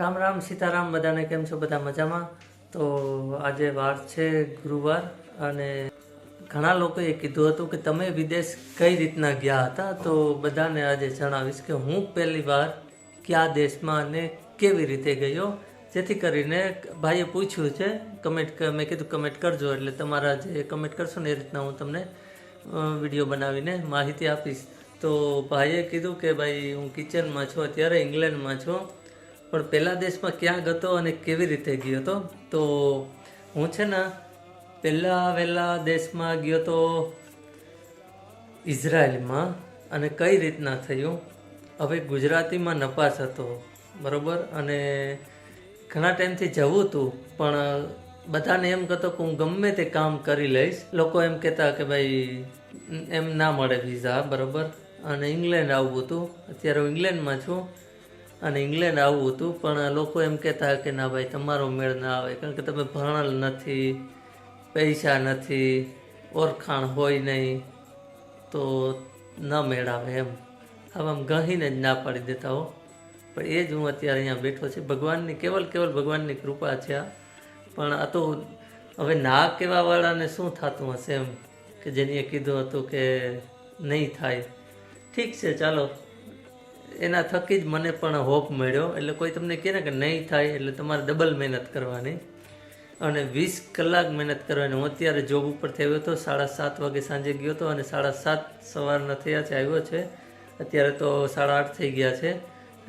રામ રામ, સીતારામ, બધાને કેમ છો? બધા મજામાં? તો આજે વાર છે ગુરુવાર અને ઘણા લોકોએ કીધું હતું કે તમે વિદેશ કઈ રીતના ગયા હતા? તો બધાને આજે જણાવીશ કે હું પહેલી વાર કયા દેશમાં અને કેવી રીતે ગયો? જેથી કરીને ભાઈએ પૂછ્યું છે કમેન્ટ મેં કીધું કમેન્ટ કરજો, એટલે તમારા જે કમેન્ટ કરશો ને એ રીતના હું તમને વીડિયો બનાવીને માહિતી આપીશ. તો ભાઈએ કીધું કે ભાઈ, હું કિચનમાં છું, અત્યારે ઇંગ્લેન્ડમાં છું. પણ પહેલા દેશમાં ક્યાં ગયો અને કેવી રીતે ગયો હતો? તો હું છે ને પહેલા વહેલા દેશમાં ગયો તો ઇઝરાયલમાં અને કઈ રીતના થયું? હવે ગુજરાતીમાં નપાસ હતો, બરોબર? અને ઘણા ટાઈમથી જવું હતું, પણ બધાને એમ કહેતો કે હું ગમે તે કામ કરી લઈશ. લોકો એમ કહેતા કે ભાઈ, એમ ના મળે વિઝા બરોબર? અને ઇંગ્લેન્ડ આવવું હતું. અત્યારે હું ઇંગ્લેન્ડમાં છું. અને ઇંગ્લેન્ડ આવવું હતું, પણ લોકો એમ કહેતા કે ના ભાઈ, તમારો મેળ ના આવે, કારણ કે તમે ભણેલ નથી, પૈસા નથી, ઓળખાણ હોય નહીં, તો ન મેળ આવે એમ. આમ ગહીને જ ના પાડી દેતા હો. પણ એ જ હું અત્યારે અહીંયા બેઠો છે. ભગવાનની, કેવલ કેવલ ભગવાનની કૃપા છે આ. પણ આ તો હવે ના કહેવાવાળાને શું થતું હશે એમ, કે જેનીએ કીધું હતું કે નહીં થાય. ઠીક છે, ચાલો. એના થકી જ મને પણ હોપ મળ્યો. એટલે કોઈ તમને કહે ને કે નહીં થાય, એટલે તમારે ડબલ મહેનત કરવાની. અને વીસ કલાક મહેનત કરવાની. હું અત્યારે જોબ ઉપર થયો હતો, સાડા સાત વાગે સાંજે ગયો હતો અને સાડા સાત સવારના થયા છે, આવ્યો છે. અત્યારે તો સાડા આઠ થઈ ગયા છે.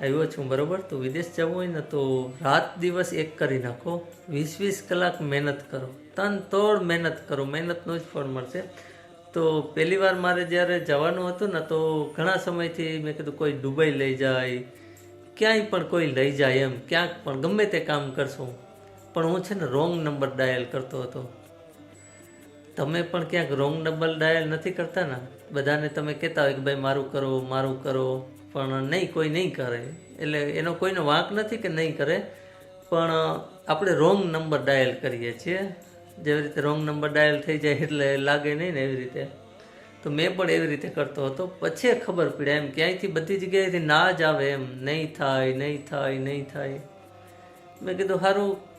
આવ્યો છું, બરાબર? તો વિદેશ જવું હોય ને તો રાત દિવસ એક કરી નાખો. વીસ વીસ કલાક મહેનત કરો. તન તોડ મહેનત કરો. મહેનતનું જ ફળ મળશે. તો પહેલી વાર મારે જ્યારે જવાનું હતું ને, તો ઘણા સમયથી મેં કીધું કોઈ દુબઈ લઈ જાય, ક્યાંય પણ કોઈ લઈ જાય એમ, ક્યાંક પણ, ગમે તે કામ કરશું. પણ હું છે ને રોંગ નંબર ડાયલ કરતો હતો. તમે પણ ક્યાંક રોંગ નંબર ડાયલ નથી કરતા ને? બધાને તમે કહેતા હોય કે ભાઈ, મારું કરો મારું કરો. પણ નહીં, કોઈ નહીં કરે. એટલે એનો કોઈનો વાંક નથી કે નહીં કરે. પણ આપણે રોંગ નંબર ડાયલ કરીએ છીએ. જેવી રીતે રોંગ નંબર ડાયલ થઈ જાય એટલે લાગે નહીં ને એવી રીતે. તો મેં પણ એવી રીતે કરતો હતો. પછી ખબર પડે એમ ક્યાંયથી બધી જગ્યાએથી ના જ આવે એમ. નહીં થાય નહીં થાય નહીં થાય. મેં કીધું સારું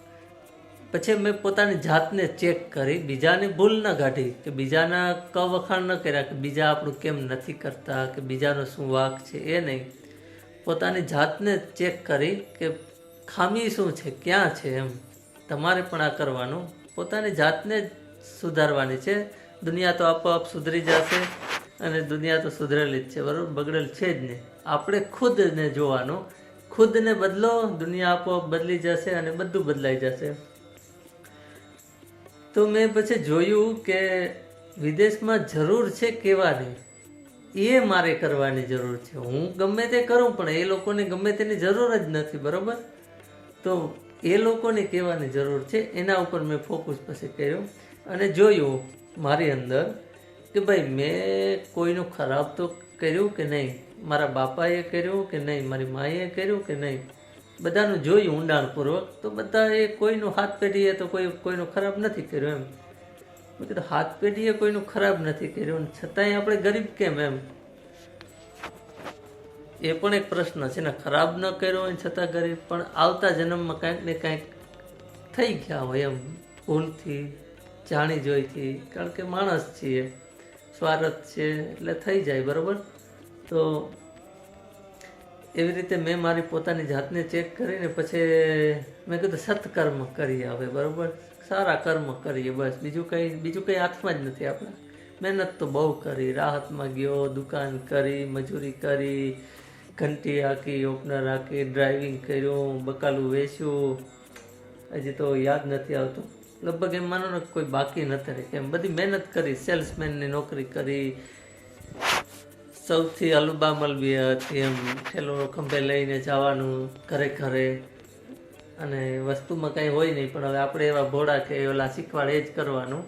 પછી મેં પોતાની જાતને ચેક કરી. બીજાની ભૂલ ન કાઢી કે બીજાના ક વખાણ ન કર્યા કે બીજા આપણું કેમ નથી કરતા કે બીજાનો શું વાક છે એ નહીં. પોતાની જાતને ચેક કરી કે ખામી શું છે, ક્યાં છે એમ. તમારે પણ આ કરવાનું. પોતાની જાતને જ સુધારવાની છે. દુનિયા તો આપોઆપ સુધરી જશે અને દુનિયા તો સુધરેલી જ છે બરાબર બગડેલ છે જ નહીં. આપણે ખુદને જોવાનું. ખુદને બદલો, દુનિયા આપોઆપ બદલી જશે અને બધું બદલાઈ જશે. તો મેં પછી જોયું કે વિદેશમાં જરૂર છે કહેવાની એ મારે કરવાની જરૂર છે. હું ગમે તે કરું, પણ એ લોકોને ગમે તેની જરૂર જ નથી, બરાબર? તો એ લોકોને કહેવાની જરૂર છે, એના ઉપર મેં ફોકસ પછી કર્યો અને જોયું મારી અંદર કે ભાઈ મેં કોઈનું ખરાબ તો કર્યું કે નહીં? મારા બાપાએ કર્યું કે નહીં? મારી માએ કર્યું કે નહીં? બધાનું જોયું ઊંડાણપૂર્વક, તો બધા એ કોઈનું હાથ પેઢીએ તો કોઈ, કોઈનું ખરાબ નથી કર્યું એમ. કીધું, હાથ પેઢીએ કોઈનું ખરાબ નથી કર્યું છતાંય આપણે ગરીબ કેમ એમ? એ પણ એક પ્રશ્ન છે ને, ખરાબ ન કર્યો હોય છતાં ગરીબ, પણ આવતા જન્મમાં કાંઈક ને કાંઈક થઈ ગયા હોય એમ, ભૂલથી જાણી જોઈથી કારણ કે માણસ છીએ, સ્વાર્થ છે, એટલે થઈ જાય, બરાબર? તો એવી રીતે મેં મારી પોતાની જાતને ચેક કરીને પછી મેં કીધું સત્કર્મ કરીએ હવે, બરાબર? સારા કર્મ કરીએ, બસ. બીજું કંઈ બીજું કંઈ હાથમાં જ નથી આપણા. મહેનત તો બહુ કરી, રાહતમાં ગયો, દુકાન કરી, મજૂરી કરી ઘંટી હાકી ઓપનર હાકી ડ્રાઇવિંગ કર્યું, બકાલું વેચ્યું. હજી તો યાદ નથી આવતું. લગભગ એમ માનો ને કોઈ બાકી નથી રહી. એમ બધી મહેનત કરી સેલ્સમેનની નોકરી કરી. સૌથી અલબામલ બી હતી એમ. ઠેલો ખંભે લઈને જવાનું, ઘરે ઘરે. અને વસ્તુમાં કાંઈ હોય નહીં, પણ હવે આપણે એવા ભોળા કે ઓલા શીખવાડે જ કરવાનું.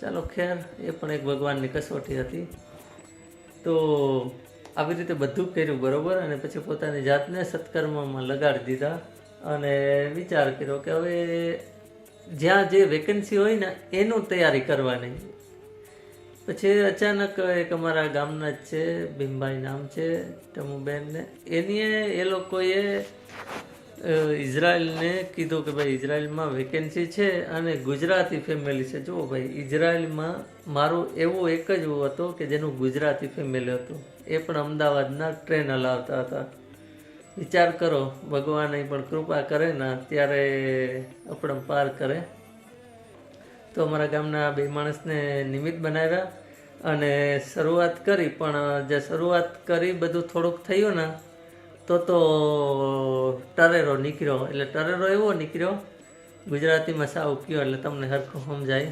ચાલો ખેર, એ પણ એક ભગવાનની કસોટી હતી. તો આવી રીતે બધું કર્યું, બરોબર? અને પછી પોતાની જાતને સત્કર્મમાં લગાડી દીધા અને વિચાર કર્યો કે હવે જ્યાં જે વેકેન્સી હોય ને, એનું તૈયારી કરવાની. પછી અચાનક એક અમારા ગામના જ છે, ભીમભાઈ નામ છે ટમુબેનને એની એ લોકોએ ઇઝરાયલને કીધું કે ભાઈ ઇઝરાયલમાં વેકેન્સી છે અને ગુજરાતી ફેમિલી છે. જુઓ ભાઈ, ઇઝરાયલમાં મારો એવો એક જ હતો કે જેનું ગુજરાતી ફેમિલી હતું. એ પણ અમદાવાદના ટ્રેન હલાવતા હતા. વિચાર કરો ભગવાન પણ કૃપા કરે ને ત્યારે આપણે પાર કરે. તો અમારા ગામના બે માણસને નિમિત્ત બનાવ્યા અને શરૂઆત કરી, પણ જે શરૂઆત કરી, બધું થોડુંક થયું ને તો તો ટરેરો નીકળ્યો એટલે ટરેરો એવો નીકળ્યો ગુજરાતીમાં સાવ કયો એટલે તમને સરખું સમજાય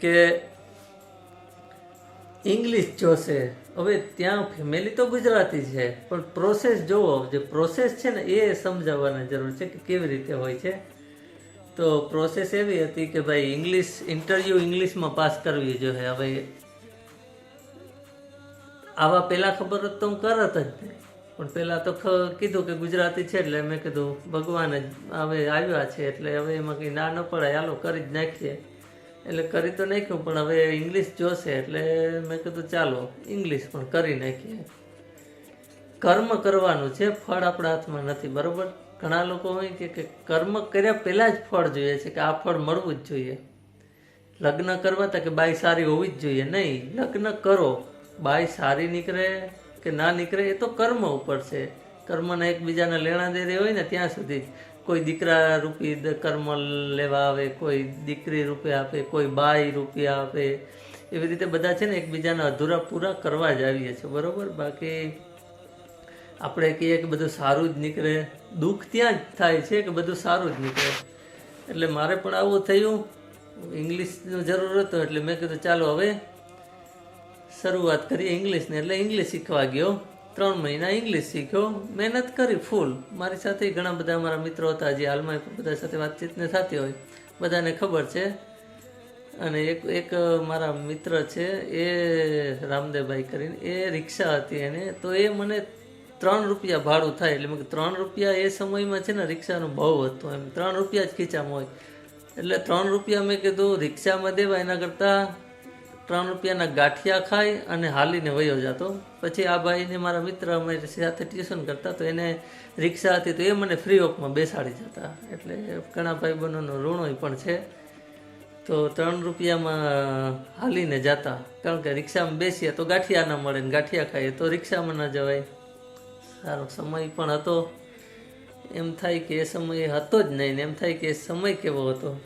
કે ઇંગ્લિશ જોશે હવે ત્યાં ફેમિલી તો ગુજરાતી છે પણ પ્રોસેસ જોવો જે પ્રોસેસ છે ને એ સમજાવવાની જરૂર છે કે કેવી રીતે હોય છે તો પ્રોસેસ એવી હતી કે ભાઈ ઇંગ્લિશ ઇન્ટરવ્યૂ ઇંગ્લિશમાં પાસ કરવી જોઈએ હવે આવા પહેલાં ખબર હોત તો હું કરત જ નહીં પણ પહેલાં તો કીધું કે ગુજરાતી છે એટલે મેં કીધું, ભગવાન જ હવે આવ્યા છે, એટલે હવે એમાં કંઈ ના ન પડાય, હાલો કરી જ નાખીએ. એટલે કરી તો નાખ્યું, પણ હવે ઇંગ્લિશ જોશે, એટલે મેં કીધું, ચાલો ઇંગ્લિશ પણ કરી નાખીએ. કર્મ કરવાનું છે, ફળ આપણા હાથમાં નથી, બરાબર? ઘણા લોકો હોય કે કર્મ કર્યા પહેલાં જ ફળ જોઈએ છે, કે આ ફળ મળવું જ જોઈએ. લગ્ન કરવા તા કે બાઈ સારી હોવી જ જોઈએ. નહીં, લગ્ન કરો, બાઈ સારી નીકળે કે ના નીકળે એ તો કર્મ ઉપર છે. કર્મના એકબીજાના લેણા દેરી હોય ને ત્યાં સુધી કોઈ દીકરા રૂપી કર્મ લેવા આવે, કોઈ દીકરી રૂપે આપે, કોઈ બાઈ રૂપિયા આપે. એવી રીતે બધા છે ને એકબીજાના અધૂરા પૂરા કરવા જ આવીએ છીએ. બરોબર? બાકી આપણે કહીએ કે બધું સારું જ નીકળે. દુઃખ ત્યાં જ થાય છે કે બધું સારું જ નીકળે. એટલે મારે પણ આવું થયું. ઇંગ્લિશની જરૂર હતો એટલે મેં કીધું ચાલો હવે શરૂઆત કરી ઇંગ્લિશની એટલે ઇંગ્લિશ શીખવા ગયો ત્રણ મહિના ઇંગ્લિશ શીખ્યો. મહેનત કરી ફૂલ મારી સાથે ઘણા બધા મારા મિત્રો હતા જે હાલમાં બધા સાથે વાતચીતને થતી હોય. બધાને ખબર છે. અને એક એક મારા મિત્ર છે એ રામદેવભાઈ કરીને એ રિક્ષા હતી એને. તો એ મને ત્રણ રૂપિયા ભાડું થાય એટલે મેં ત્રણ રૂપિયા એ સમયમાં છે ને રિક્ષાનું બહુ હતું એમ. ત્રણ રૂપિયા જ ખીચામાં હોય. એટલે ત્રણ રૂપિયા મેં કીધું, રિક્ષામાં દેવા એના કરતાં ત્રણ રૂપિયાના ગાંઠિયા ખાઈ અને હાલીને વયો જતો. પછી આ ભાઈને મારા મિત્ર અમે સાથે ટ્યુશન કરતા તો એને રિક્ષા હતી તો એ મને ફ્રી ઓફમાં બેસાડી જતા. એટલે ઘણા ભાઈ બહેનોનો ઋણોય પણ છે. તો ત્રણ રૂપિયામાં હાલીને જતા. કારણ કે રિક્ષામાં બેસીએ તો ગાંઠિયા ના મળે ને ગાંઠિયા ખાઈએ તો રિક્ષામાં ના જવાય. સારો સમય પણ હતો. એમ થાય કે એ સમય હતો જ નહીં ને એમ થાય કે એ સમય કેવો હતો.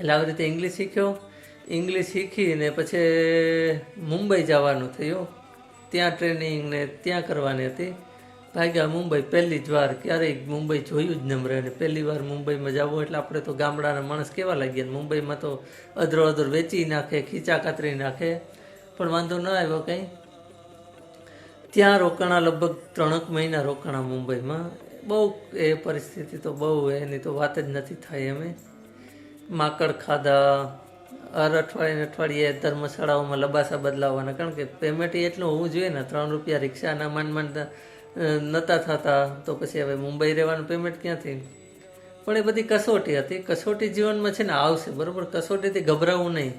એટલે આવી રીતે ઇંગ્લિશ શીખ્યો. ઇંગ્લિશ શીખીને પછી મુંબઈ જવાનું થયું. ત્યાં ટ્રેનિંગ ને ત્યાં કરવાની હતી. ભાગ્યા મુંબઈ પહેલી જ વાર, ક્યારેય મુંબઈ જોયું જ ન રહે અને પહેલી વાર મુંબઈમાં જવું એટલે આપણે તો ગામડાના માણસ કેવા લાગ્યા ને? મુંબઈમાં તો અધરો અધર વેચી નાખે ખીચા કાતરી નાખે. પણ વાંધો ન આવ્યો કંઈ. ત્યાં રોકાણા લગભગ ત્રણક મહિના રોકાણા મુંબઈમાં. બહુ એ પરિસ્થિતિ તો બહુ, એની તો વાત જ નથી થાય અમે માકડ ખાધા હર અઠવાડિયે અઠવાડિયે ધર્મશાળાઓમાં લબાસા બદલાવવાના. કારણ કે પેમેન્ટ એટલું હોવું જોઈએ ને, ત્રણ રૂપિયા રિક્ષાના માંડ માંડ નહોતા થતા, તો પછી હવે મુંબઈ રહેવાનું પેમેન્ટ ક્યાંથી? પણ એ બધી કસોટી હતી. કસોટી જીવનમાં છે ને આવશે, બરાબર? કસોટીથી ગભરાવું નહીં.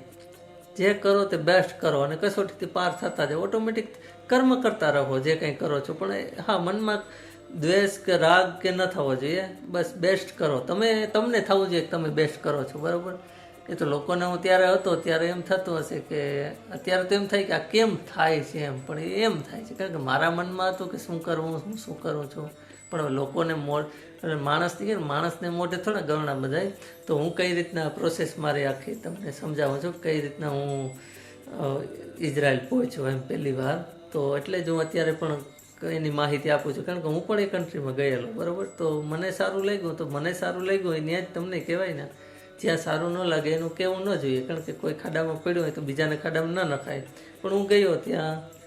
જે કરો તે બેસ્ટ કરો અને કસોટીથી પાર થતા જાય ઓટોમેટિક કર્મ કરતા રહો, જે કંઈ કરો છો. પણ હા, મનમાં દ્વેષ કે રાગ કે ન થવો જોઈએ. બસ બેસ્ટ કરો. તમે, તમને થવું જોઈએ તમે બેસ્ટ કરો છો, બરાબર? એ તો લોકોને હું ત્યારે હતો, ત્યારે એમ થતું હશે કે અત્યારે તો એમ થાય કે આ કેમ થાય છે એમ, પણ એમ થાય છે. કારણ કે મારા મનમાં હતું કે શું કરવું, હું શું કરું છું? પણ લોકોને મોડ માણસથી કે માણસને મોઢે થોડા ગરણા બધા તો હું કઈ રીતના પ્રોસેસ મારી આખી તમને સમજાવું છું, કઈ રીતના હું ઇઝરાયલ પહોંચ્યો એમ પહેલી વાર. તો એટલે જ હું અત્યારે પણ એની માહિતી આપું છું. કારણ કે હું પણ એ કન્ટ્રીમાં ગયેલો, બરાબર? તો મને સારું લાગ્યું, તો મને સારું લાગ્યું હોય ત્યાં જ તમને કહેવાય ને. જ્યાં સારું ન લાગે એનું કહેવું ન જોઈએ. કારણ કે કોઈ ખાડામાં પડ્યું હોય તો બીજાને ખાડામાં ન નખાય. પણ હું ગયો ત્યાં.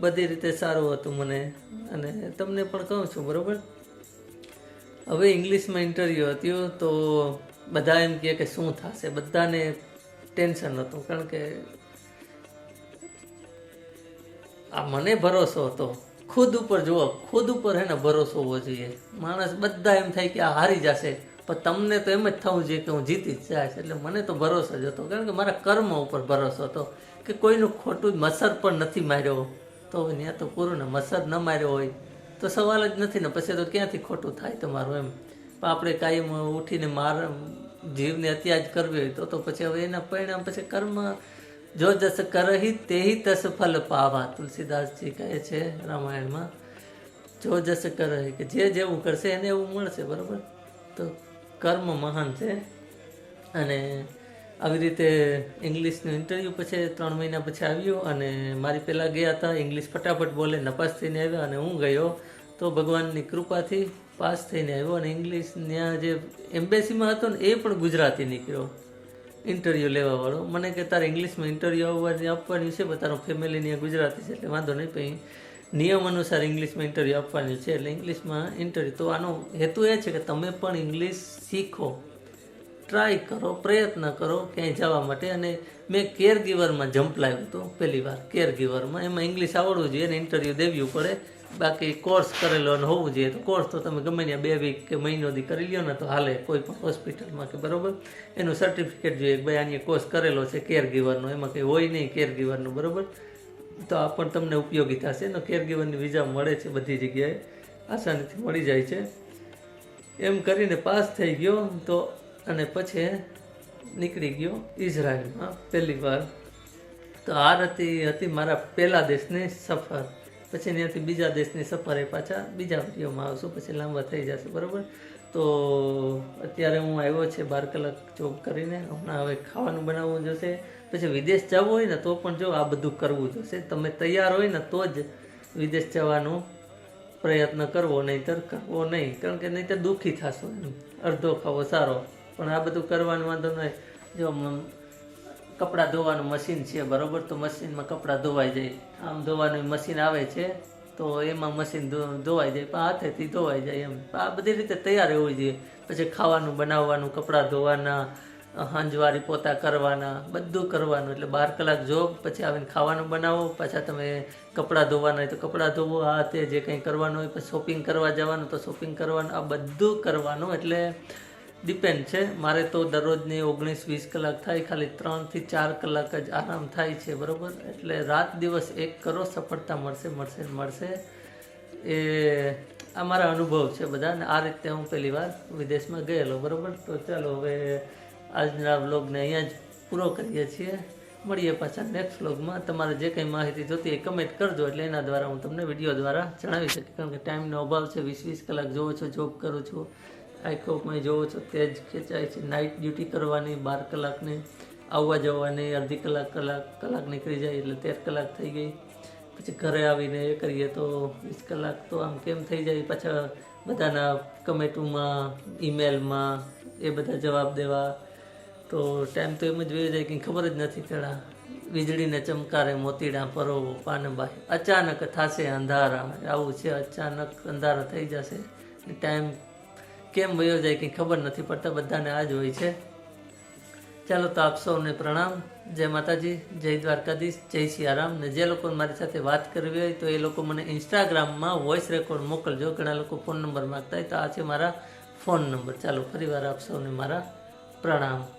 બધી રીતે સારું હતું મને. અને તમને પણ કહું છું, બરાબર? હવે ઇંગ્લિશમાં ઇન્ટરવ્યૂ હતું તો બધા એમ કહે કે શું થશે? બધાને ટેન્શન હતું કારણ કે આ મને ભરોસો હતો. ખુદ ઉપર જુઓ, ખુદ ઉપર હે ને ભરોસો હોવો જોઈએ. માણસ બધા એમ થાય કે આ હારી જશે. પણ તમને તો એમ જ થવું જોઈએ કે હું જીતી જ જાય એટલે મને તો ભરોસો જ હતો. કારણ કે મારા કર્મ ઉપર ભરોસો હતો કે કોઈનું ખોટું મસર પણ નથી માર્યો. તો ત્યાં તો પૂરું ને મસર ન માર્યો હોય. તો સવાલ જ નથી ને પછી તો ક્યાંથી ખોટું થાય તમારું એમ? પણ આપણે કાયમ ઉઠીને માર જીવને અત્યાજ કરવી હોય તો તો પછી હવે એના પરિણામ પછી કર્મ જો જસ કરહી તેહી તસ ફલ પાવા. તુલસીદાસજી કહે છે રામાયણમાં, જો જસ કરહી કે જે જેવું કરશે એને એવું મળશે, બરાબર? તો કર્મ મહાન છે. અને આવી રીતે ઇંગ્લિશનું ઇન્ટરવ્યૂ પછી ત્રણ મહિના પછી આવ્યું અને મારી પહેલાં ગયા હતા, ઇંગ્લિશ ફટાફટ બોલે, નપાસ થઈને આવ્યા અને હું ગયો. તો ભગવાનની કૃપાથી પાસ થઈને આવ્યો અને ઇંગ્લિશ ત્યાં જે એમ્બેસીમાં હતો ને એ પણ ગુજરાતી નીકળ્યો. ઇન્ટરવ્યૂ લેવાવાળો. મને કે તારે ઇંગ્લિશમાં ઇન્ટરવ્યૂ આવવાની આપવાની છે, પણ તારો ફેમિલી ત્યાં ગુજરાતી છે, એટલે વાંધો નહીં પછી નિયમ અનુસાર ઇંગ્લિશમાં ઇન્ટરવ્યૂ આપવાની છે. એટલે ઇંગ્લિશમાં ઇન્ટરવ્યૂ તો આનો હેતુ એ છે કે તમે પણ ઇંગ્લિશ શીખો. ટ્રાય કરો, પ્રયત્ન કરો ક્યાંય જવા માટે. અને મેં કેર ગીવરમાં જમ્પ લાવ્યું હતું પહેલી વાર. કેર ગીવરમાં એમાં ઇંગ્લિશ આવડવું જોઈએ અને ઇન્ટરવ્યૂ દેવું પડે. બાકી કોર્સ કરેલો અને હોવું જોઈએ. તો કોર્સ તો તમે ગમે ત્યાં બે વીક કે મહિનો દી કરી લ્યો ને તો હાલે. કોઈ પણ હોસ્પિટલમાં કે બરાબર. એનું સર્ટિફિકેટ જોઈએ કે ભાઈ આની કોર્સ કરેલો છે કેર ગીવરનો એમાં કંઈ હોય નહીં કેર ગીવરનું બરોબર? તો આ પણ તમને ઉપયોગી થશે. એનો કેર ગીવરની વિઝા મળે છે બધી જગ્યાએ. આસાનીથી મળી જાય છે. એમ કરીને પાસ થઈ ગયો તો અને પછી નીકળી ગયો ઇઝરાયલમાં પહેલી વાર. તો આ હતી હતી મારા પહેલા દેશની સફર. પછી ત્યાંથી બીજા દેશની સફર પાછા બીજા વિડીયોમાં આવશું. પછી લાંબા થઈ જશે, બરાબર? તો અત્યારે હું આવ્યો છે બાર કલાક જોબ કરીને. હમણાં હવે ખાવાનું બનાવવું જોશે. પછી વિદેશ જવું હોય ને તો પણ જો આ બધું કરવું જોશે. તમે તૈયાર હોય ને તો જ વિદેશ જવાનું પ્રયત્ન કરવો, નહીંતર કરવો નહીં. કારણ કે નહીંતર દુઃખી થશો અડધો ખાવો સારો. પણ આ બધું કરવાનું વાંધો નહીં જો કપડાં ધોવાનું મશીન છે, બરાબર? તો મશીનમાં કપડાં ધોવાઈ જાય. આમ ધોવાનું મશીન આવે છે, તો એમાં મશીન ધોવાઈ જાય. પણ હાથેથી ધોવાઈ જાય એમ. આ બધી રીતે તૈયાર હોવી જોઈએ. પછી ખાવાનું, બનાવવાનું, કપડાં ધોવાના હંજવારી પોતા કરવાના, બધું કરવાનું. એટલે બાર કલાક જોબ પછી આવીને ખાવાનું બનાવો, પાછા તમે કપડાં ધોવાના હોય તો કપડાં ધોવો, આ તે જે કંઈ કરવાનું હોય, પછી શોપિંગ કરવા જવાનું તો શોપિંગ કરવાનું, આ બધું કરવાનું. એટલે ડિપેન્ડ છે. મારે તો દરરોજની ઓગણીસ વીસ કલાક થાય, ખાલી ત્રણથી ચાર કલાક જ આરામ થાય છે, બરાબર? એટલે રાત દિવસ એક કરો, સફળતા મળશે મળશે મળશે. એ આ મારા અનુભવ છે બધા, ને આ રીતે હું પહેલી વાર વિદેશમાં ગયેલો, બરાબર? તો ચાલો હવે આજના વ્લોગને અહીંયા જ પૂરો કરીએ છીએ. મળીએ પાછા નેક્સ્ટ વ્લોગમાં. તમારે જે કંઈ માહિતી જોતી એ કમેન્ટ કરજો એટલે એના દ્વારા હું તમને વીડિયો દ્વારા જણાવી શકીશ. કારણ કે ટાઈમનો અભાવ છે. વીસ વીસ કલાક જોવો છો જોબ કરું છું. આઈકોપમાં જોવો છો, તે જ ખેંચાય છે. નાઇટ ડ્યુટી કરવાની, બાર કલાકની, આવવા જવાની, અડધી કલાક કલાક કલાક નીકળી જાય એટલે તેર કલાક થઈ ગઈ. પછી ઘરે આવીને એ કરીએ તો વીસ કલાક તો આમ કેમ થઈ જાય? પાછા બધાના કમેટોમાં ઈમેલમાં એ બધા જવાબ દેવા. તો ટાઈમ તો એમ જ વહી જાય કે ખબર જ નથી પેલા વીજળીને ચમકારે મોતીડા પરોવો પાનબાઈ અચાનક થશે અંધારા આવું છે, અચાનક અંધારા થઈ જશે. ટાઈમ કેમ વયો જાય કંઈ ખબર નથી પડતા, બધાને આ જ હોય છે. ચાલો તો આપ સૌને પ્રણામ. જય માતાજી, જય દ્વારકાધીશ, જય સિયારામ. ને જે લોકો મારી સાથે વાત કરવી હોય તો એ લોકો મને ઇન્સ્ટાગ્રામમાં વોઇસ રેકોર્ડ મોકલજો. ઘણા લોકો ફોન નંબર માગતા હોય તો આ છે મારા ફોન નંબર ચાલો, ફરીવાર આપ સૌને મારા પ્રણામ.